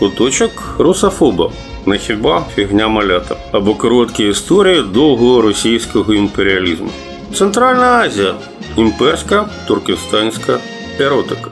Куточок русофоба. Не хіба фігня малята або короткі історії довгого російського імперіалізму. Центральна Азія імперська туркестанська еротика.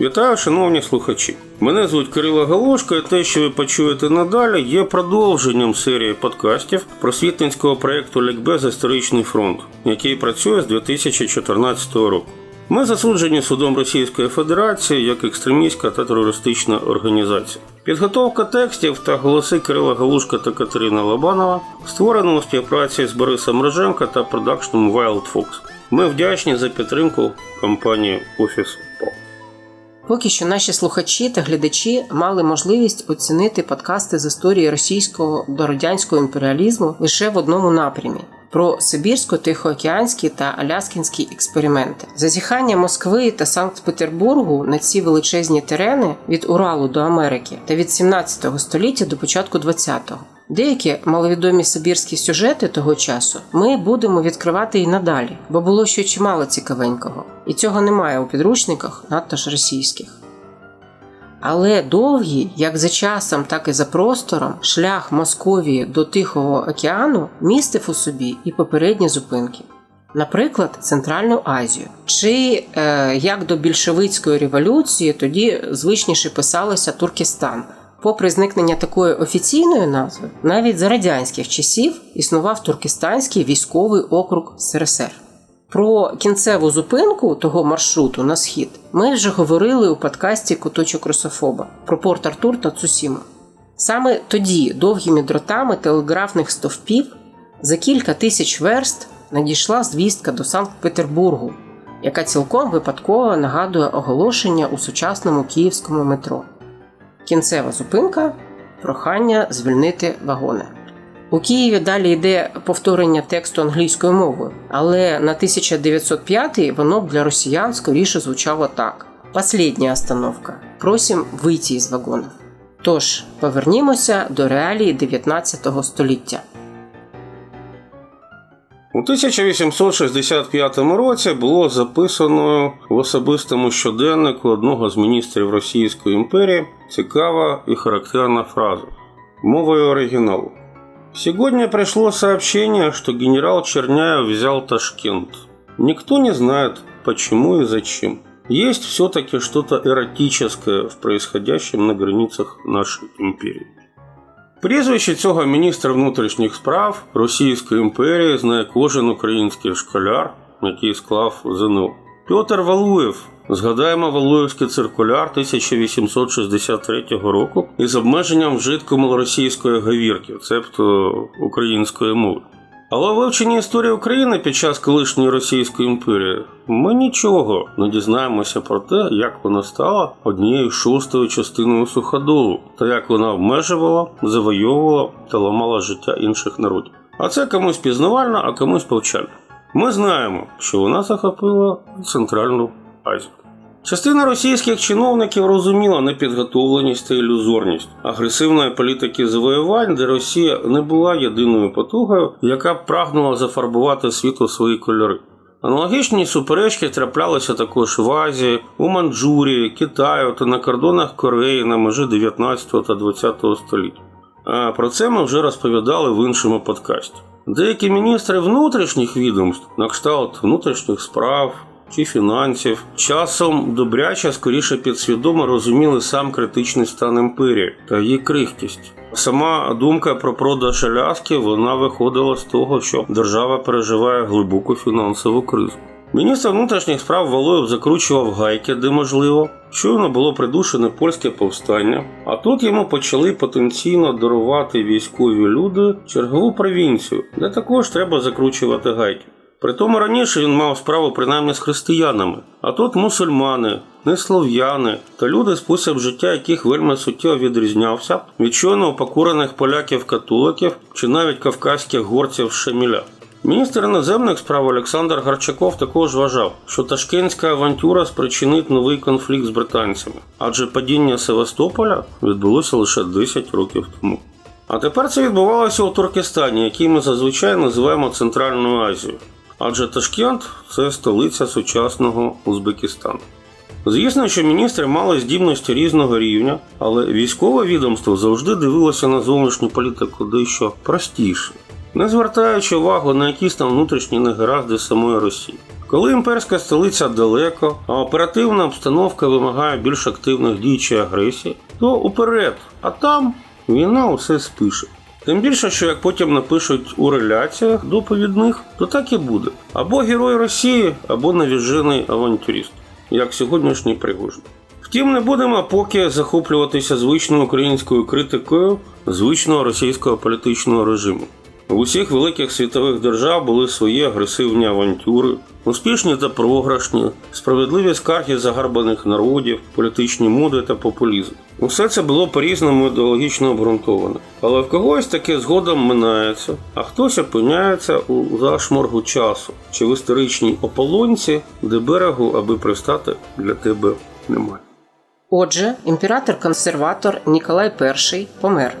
Вітаю, шановні слухачі. Мене звуть Кирило Галушко, і те, що ви почуєте надалі, є продовженням серії подкастів просвітницького проєкту Лікбез Історичний фронт, який працює з 2014 року. Ми засуджені судом Російської Федерації як екстремістська та терористична організація. Підготовка текстів та голоси Кирила Галушка та Катерина Лобанова створено у співпраці з Борисом Роженко та продакшном Wild Fox. Ми вдячні за підтримку компанії Pro. Поки що наші слухачі та глядачі мали можливість оцінити подкасти з історії російського до радянського імперіалізму лише в одному напрямі. Про Сибірсько-Тихоокеанські та Аляскінські експерименти, зазіхання Москви та Санкт-Петербургу на ці величезні терени від Уралу до Америки та від 17 століття до початку 20-го. Деякі маловідомі сибірські сюжети того часу ми будемо відкривати і надалі, бо було ще чимало цікавенького, і цього немає у підручниках, надто ж російських. Але довгий, як за часом, так і за простором, шлях Московії до Тихого океану містив у собі і попередні зупинки. Наприклад, Центральну Азію, чи е, як до більшовицької революції тоді звичніше писалося Туркестан. Попри зникнення такої офіційної назви, навіть за радянських часів існував Туркестанський військовий округ СРСР. Про кінцеву зупинку того маршруту на схід ми вже говорили у подкасті Куточок Русофоба про Порт Артур та Цусіму. Саме тоді довгими дротами телеграфних стовпів за кілька тисяч верст надійшла звістка до Санкт-Петербургу, яка цілком випадково нагадує оголошення у сучасному київському метро. Кінцева зупинка прохання звільнити вагони. У Києві далі йде повторення тексту англійською мовою, але на 1905 воно б для росіян скоріше звучало так: Последня остановка. Просім вийти із вагонів. Тож повернімося до реалії 19 століття. У 1865 році було записано в особистому щоденнику одного з міністрів Російської імперії цікава і характерна фраза мовою оригіналу. Сегодня пришло сообщение, что генерал Черняев взял Ташкент. Никто не знает, почему и зачем. Есть все-таки что-то эротическое в происходящем на границах нашей империи. Прізвище цього міністра внутрішніх справ Російської імперії знає кожен український школяр, який склав ЗНО. Петр Валуєв. Згадаємо Валуєвський циркуляр 1863 року із обмеженням вжитку малоросійської говірки, цебто української мови. Але в вивченні історії України під час колишньої Російської імперії ми нічого не дізнаємося про те, як вона стала однією шостою частиною суходолу, та як вона обмежувала, завойовувала та ламала життя інших народів. А це комусь пізнавально, а комусь повчально. Ми знаємо, що вона захопила Центральну Азію. Частина російських чиновників розуміла непідготовленість та ілюзорність агресивної політики завоювань, де Росія не була єдиною потугою, яка прагнула зафарбувати світ у свої кольори. Аналогічні суперечки траплялися також в Азії, у Манджурії, Китаю та на кордонах Кореї на межі 19 та 20 століття. А про це ми вже розповідали в іншому подкасті. Деякі міністри внутрішніх відомств, на кшталт внутрішніх справ чи фінансів, часом добряче, скоріше підсвідомо розуміли сам критичний стан імперії та її крихкість. Сама думка про продаж Аляски вона виходила з того, що держава переживає глибоку фінансову кризу. Міністр внутрішніх справ Валоєв закручував гайки, де можливо. Щойно було придушене польське повстання, а тут йому почали потенційно дарувати військові люди чергову провінцію, де також треба закручувати гайки. Притому раніше він мав справу принаймні з християнами, а тут мусульмани, неслов'яни та люди, спосіб життя яких вельми суттєво відрізнявся від щойно упокорених поляків-католиків чи навіть кавказьких горців Шеміля. Міністр іноземних справ Олександр Гарчаков також вважав, що ташкентська авантюра спричинить новий конфлікт з британцями, адже падіння Севастополя відбулося лише 10 років тому. А тепер це відбувалося у Туркестані, який ми зазвичай називаємо Центральною Азією. Адже Ташкент це столиця сучасного Узбекистану. Звісно, що міністри мали здібності різного рівня, але військове відомство завжди дивилося на зовнішню політику дещо простіше, не звертаючи увагу на якісь там внутрішні негаразди самої Росії. Коли імперська столиця далеко, а оперативна обстановка вимагає більш активних дій чи агресії, то уперед, а там війна усе спише. Тим більше, що як потім напишуть у реляціях доповідних, то так і буде. Або герой Росії, або навіжений авантюрист, як сьогоднішній Пригожин. Втім, не будемо поки захоплюватися звичною українською критикою звичного російського політичного режиму. В усіх великих світових держав були свої агресивні авантюри, успішні та програшні, справедливі скарги загарбаних народів, політичні моди та популізм. Усе це було по-різному ідеологічно обґрунтоване. Але в когось таке згодом минається, а хтось опиняється у зашморгу часу чи в історичній ополонці, де берегу, аби пристати для тебе немає. Отже, імператор-консерватор Ніколай І помер,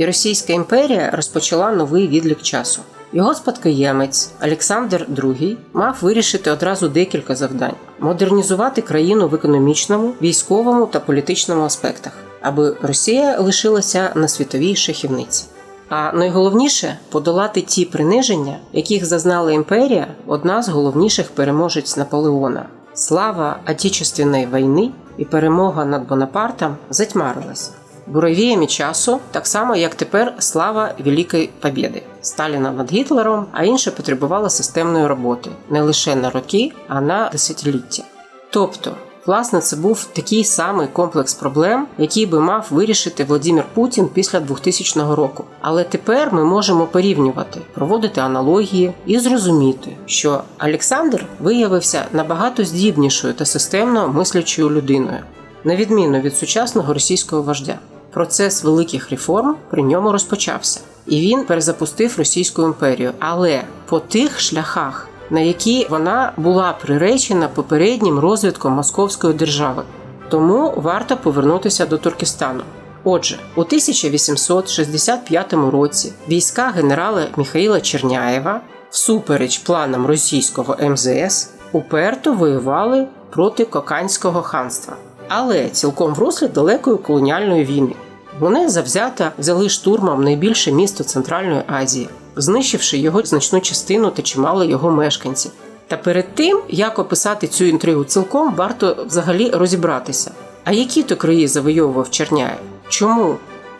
і Російська імперія розпочала новий відлік часу. Його спадкоємець Олександр II мав вирішити одразу декілька завдань: модернізувати країну в економічному, військовому та політичному аспектах, аби Росія лишилася на світовій шахівниці. А найголовніше подолати ті приниження, яких зазнала імперія, одна з головніших переможець Наполеона. Слава Отечественної війни і перемога над Бонапартом затьмарилась. Буровіями часу, так само як тепер слава Великої Побєди Сталіна над Гітлером, а інше потребувало системної роботи не лише на роки, а на десятиліття. Тобто, власне, це був такий самий комплекс проблем, який би мав вирішити Владимир Путін після 2000 року. Але тепер ми можемо порівнювати, проводити аналогії і зрозуміти, що Олександр виявився набагато здібнішою та системно мислячою людиною, на відміну від сучасного російського вождя. Процес великих реформ при ньому розпочався, і він перезапустив Російську імперію, але по тих шляхах, на які вона була приречена попереднім розвитком Московської держави. Тому варто повернутися до Туркестану. Отже, у 1865 році війська генерала Міхаїла Черняєва, всупереч планам російського МЗС, уперто воювали проти Коканського ханства, але цілком в руслі далекої колоніальної війни. Вони завзято взяли штурмом найбільше місто Центральної Азії, знищивши його значну частину та чимало його мешканців. Та перед тим, як описати цю інтригу цілком, варто взагалі розібратися. А які то краї завойовував Черняєв? Чому?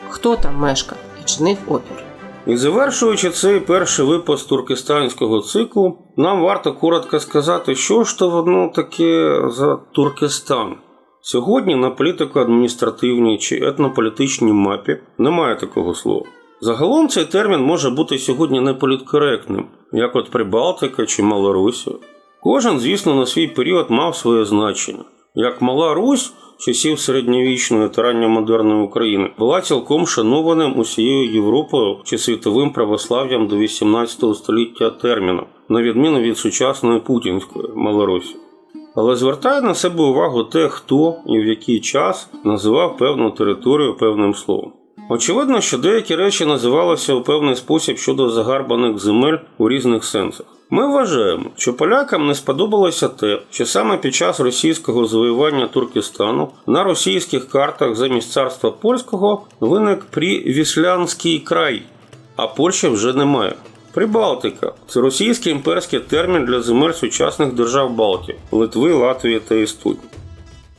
Хто там мешкав і чинив опір? І завершуючи цей перший випуск туркестанського циклу, нам варто коротко сказати, що ж то воно таке за Туркестан. Сьогодні на політико-адміністративній чи етнополітичній мапі немає такого слова. Загалом цей термін може бути сьогодні неполіткоректним, як от Прибалтика чи Малорусія. Кожен, звісно, на свій період мав своє значення. Як Мала Русь часів середньовічної та ранньомодерної України була цілком шанованим усією Європою чи світовим православ'ям до 18 століття терміном, на відміну від сучасної путінської Малорусі. Але звертає на себе увагу те, хто і в який час називав певну територію певним словом. Очевидно, що деякі речі називалися у певний спосіб щодо загарбаних земель у різних сенсах. Ми вважаємо, що полякам не сподобалося те, що саме під час російського завоювання Туркестану на російських картах замість царства польського виник Прівіслянський край, а Польщі вже немає. Прибалтика це російський імперський термін для земель сучасних держав Балтії Литви, Латвії та Естонії.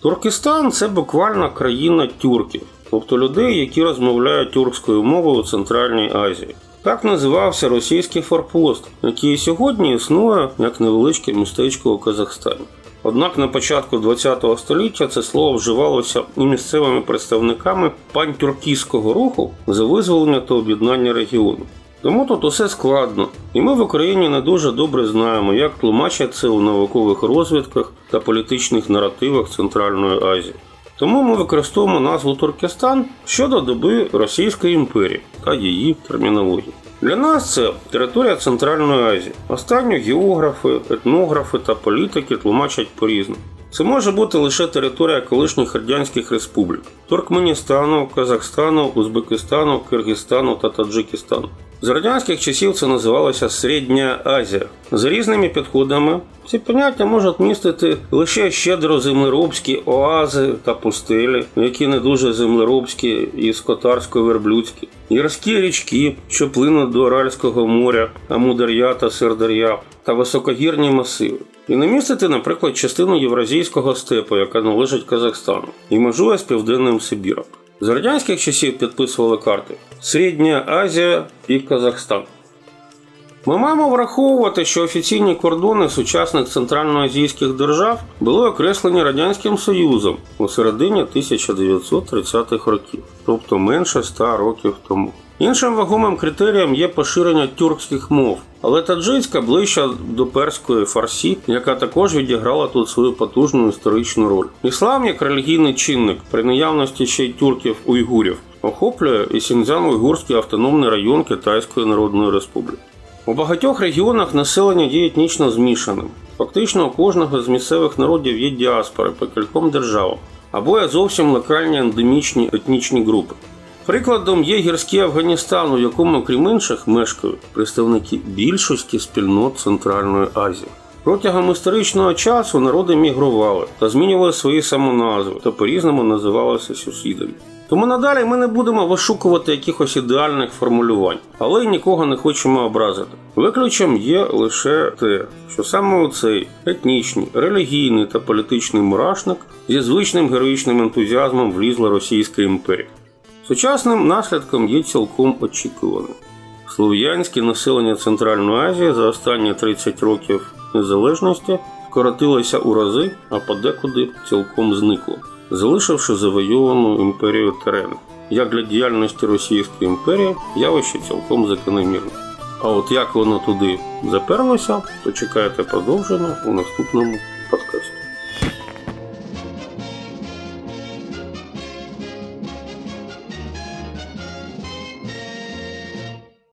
Туркестан це буквально країна тюрків, тобто людей, які розмовляють тюркською мовою у Центральній Азії. Так називався російський форпост, який сьогодні існує як невеличке містечко у Казахстані. Однак на початку ХХ століття це слово вживалося і місцевими представниками пантюркійського руху за визволення та об'єднання регіону. Тому тут усе складно, і ми в Україні не дуже добре знаємо, як тлумачать це у наукових розвідках та політичних наративах Центральної Азії. Тому ми використовуємо назву Туркестан щодо доби Російської імперії та її термінології. Для нас це територія Центральної Азії. Останню географи, етнографи та політики тлумачать по-різному. Це може бути лише територія колишніх радянських республік Туркменістану, Казахстану, Узбекистану, Киргизстану та Таджикистану. З радянських часів це називалося Середня Азія. За різними підходами ці поняття можуть містити лише щедро землеробські оази та пустелі, які не дуже землеробські і скотарсько-верблюдські, гірські річки, що плинуть до Аральського моря, Амудар'я та Сердар'я, та високогірні масиви. І не містити, наприклад, частину Євразійського степу, яка належить Казахстану, і межує з Південним Сибіром. З радянських часів підписували карти Середня Азія і Казахстан. Ми маємо враховувати, що офіційні кордони сучасних центральноазійських держав були окреслені Радянським Союзом у середині 1930-х років, тобто менше ста років тому. Іншим вагомим критерієм є поширення тюркських мов, але таджицька ближча до перської фарсі, яка також відіграла тут свою потужну історичну роль. Іслам як релігійний чинник при наявності ще й тюрків уйгурів охоплює і Сіньцзян-Уйгурський автономний район Китайської Народної Республіки. У багатьох регіонах населення є етнічно змішаним. Фактично у кожного з місцевих народів є діаспори по кільком державам, або є зовсім локальні ендемічні етнічні групи. Прикладом є гірський Афганістан, у якому, крім інших, мешкають представники більшості спільнот Центральної Азії. Протягом історичного часу народи мігрували та змінювали свої самоназви та по-різному називалися сусідами. Тому надалі ми не будемо вишукувати якихось ідеальних формулювань, але й нікого не хочемо образити. Виключенням є лише те, що саме цей етнічний, релігійний та політичний мурашник зі звичним героїчним ентузіазмом влізла Російська імперія. Сучасним наслідком є цілком очікуваним. Слов'янське населення Центральної Азії за останні 30 років незалежності скоротилося у рази, а подекуди цілком зникло, залишивши завойовану імперію терени. Як для діяльності Російської імперії явище цілком закономірне. А от як воно туди заперлося, то чекайте продовження у наступному подкасті.